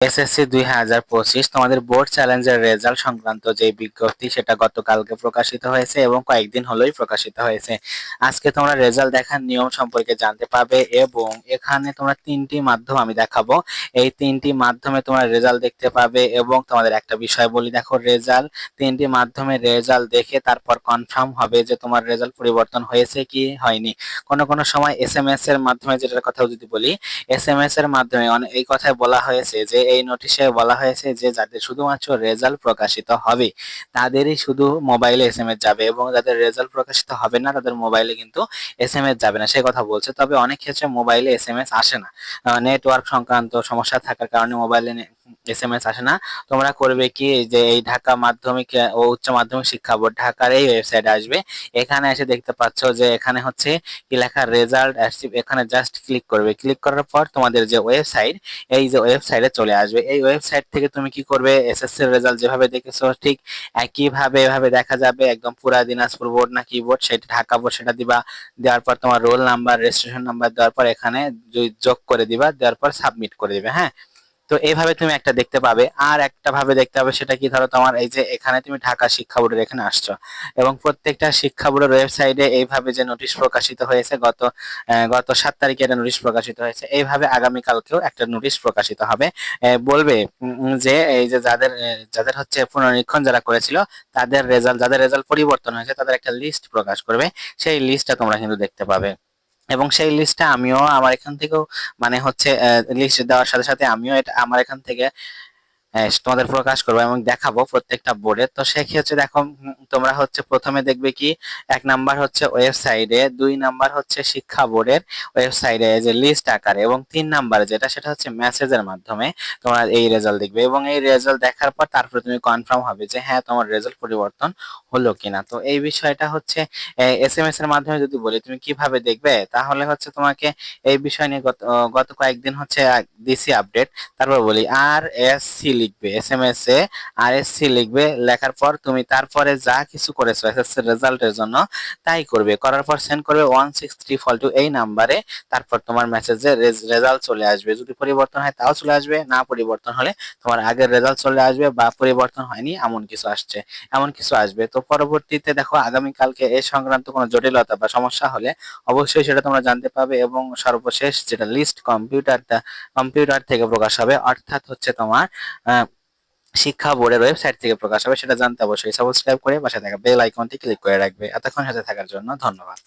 SSC দুই হাজার পঁচিশ তোমাদের বোর্ড চ্যালেঞ্জের রেজাল্ট সংক্রান্ত যে বিজ্ঞপ্তি, সেটা গতকালকে প্রকাশিত হয়েছে এবং কয়েকদিন হলোই প্রকাশিত হয়েছে। আজকে তোমরা রেজাল্ট দেখার নিয়ম সম্পর্কে জানতে পারবে এবং এখানে তোমরা তিনটি মাধ্যম আমি দেখাবো। এই তিনটি মাধ্যমে তোমরা রেজাল্ট দেখতে পাবে এবং তোমাদের একটা বিষয় বলি, দেখো রেজাল্ট তিনটি মাধ্যমে রেজাল্ট দেখে তারপর কনফার্ম হবে যে তোমার রেজাল্ট পরিবর্তন হয়েছে কি হয়নি। কোনো কোনো সময় এস এম এস এর মাধ্যমে, যেটার কথা যদি বলি এস এম এস এর মাধ্যমে এই কথায় বলা হয়েছে যে এই নোটিশে বলা হয়েছে যে, যাদের শুধুমাত্র রেজাল্ট প্রকাশিত হবে, তাদেরই শুধু মোবাইলে এস এম এস যাবে এবং যাদের রেজাল্ট প্রকাশিত হবে না, তাদের মোবাইলে কিন্তু এস এম এস যাবে না। সে কথা বলছে। তবে অনেক ক্ষেত্রে মোবাইলে এস এম এস আসে না। নেটওয়ার্ক সংক্রান্ত সমস্যা থাকার কারণে মোবাইলে এস এম এস আসে না। তোমরা করবে কি যে এই ঢাকা মাধ্যমিক ও উচ্চ মাধ্যমিক শিক্ষা বোর্ড ঢাকার এই ওয়েবসাইট আসবে। এখানে এসে দেখতে পাচ্ছ যে এখানে হচ্ছে কি লেখা রেজাল্ট এখানে জাস্ট ক্লিক করবে। ক্লিক করার পর তোমাদের যে ওয়েবসাইট এই যে ওয়েবসাইটে চলে আসবে। এই ওয়েবসাইট থেকে তুমি কি করবে? এসএসসি রেজাল্ট যেভাবে দেখেছ, ঠিক একইভাবে এভাবে দেখা যাবে। একদম পুরা দিনাজপুর বোর্ড না কি বোর্ড, সেটা ঢাকা বোর্ড, সেটা দিবা। দেওয়ার পর তোমার রোল নাম্বার রেজিস্ট্রেশন নাম্বার দেওয়ার পর এখানে যোগ করে দিবা। দেওয়ার পর সাবমিট করে দিবে হ্যাঁ? তো এইভাবে তুমি একটা দেখতে পাবে। আর একটা ভাবে দেখতে পাবে সেটা কি, ধরো তোমার এই যে এখানে তুমি ঢাকা শিক্ষা বোর্ডের এখানে আসছো এবং প্রত্যেকটা শিক্ষা বোর্ডের ওয়েবসাইটে এইভাবে যে নোটিশ প্রকাশিত হয়েছে গত গত সাত তারিখে একটা নোটিশ প্রকাশিত হয়েছে, এইভাবে আগামীকালকেও একটা নোটিশ প্রকাশিত হবে। বলবে যে এই যে যাদের যাদের হচ্ছে পুনরীক্ষণ যারা করেছিল, তাদের রেজাল্ট যাদের রেজাল্ট পরিবর্তন হয়েছে, তাদের একটা লিস্ট প্রকাশ করবে। সেই লিস্টটা তোমরা কিন্তু দেখতে পাবে। এবং সেই লিস্টটা আমিও আমার এখান থেকেও মানে হচ্ছে লিস্ট দেওয়ার সাথে সাথে আমিও এটা আমার এখান থেকে তোমাদের প্রকাশ করব এবং দেখাবো প্রত্যেকটা বোর্ডে তো সেক্ষেত্রে দেখো তোমরা হচ্ছে প্রথমে দেখবে কি, এক নাম্বার হচ্ছে ওয়েবসাইটে দুই নাম্বার হচ্ছে শিক্ষা বোর্ডের ওয়েবসাইটে যে লিস্ট আকারে, এবং তিন নাম্বার যেটা, সেটা হচ্ছে মেসেজের মাধ্যমে তোমরা এই রেজাল্ট দেখবে। এবং এই রেজাল্ট দেখার পর তারপরে তুমি কনফার্ম হবে যে হ্যাঁ তোমার রেজাল্ট পরিবর্তন হলো কিনা। তো এই বিষয়টা হচ্ছে এস এম এস এর মাধ্যমে যদি বলি, তুমি কীভাবে দেখবে? তাহলে হচ্ছে তোমাকে এই বিষয় নিয়ে গত গত কয়েকদিন হচ্ছে দিছি আপডেট তারপর বলি আর এস সি লিখবে এস এম এস এ আর এস সি লিখবে, লেখার পর তুমি তারপরে যা কিছু করেছ এসএসসি রেজাল্টের জন্য তাই করবে। করার পর সেন্ড করবে ওয়ান সিক্স থ্রি ফল টু এই নাম্বারে তারপর তোমার মেসেজে রেজাল্ট চলে আসবে। যদি পরিবর্তন হয় তাও চলে আসবে, না পরিবর্তন হলে তোমার আগের রেজাল্ট চলে আসবে বা পরিবর্তন হয়নি, এমন কিছু আসছে, এমন কিছু আসবে। তো পরবর্তীতে দেখো আগামীকালকে এই সংক্রান্ত কোনো জটিলতা বা সমস্যা হলে অবশ্যই সেটা তোমরা জানতে পাবে এবং সর্বশেষ যেটা লিস্ট কম্পিউটারটা কম্পিউটার থেকে প্রকাশ হবে, অর্থাৎ হচ্ছে তোমার শিক্ষা বোর্ডের ওয়েবসাইট থেকে প্রকাশ হবে, সেটা জানতে অবশ্যই সাবস্ক্রাইব করে পাশে থাকা বেল আইকনটি ক্লিক করে রাখবে। এতক্ষণ সাথে থাকার জন্য ধন্যবাদ।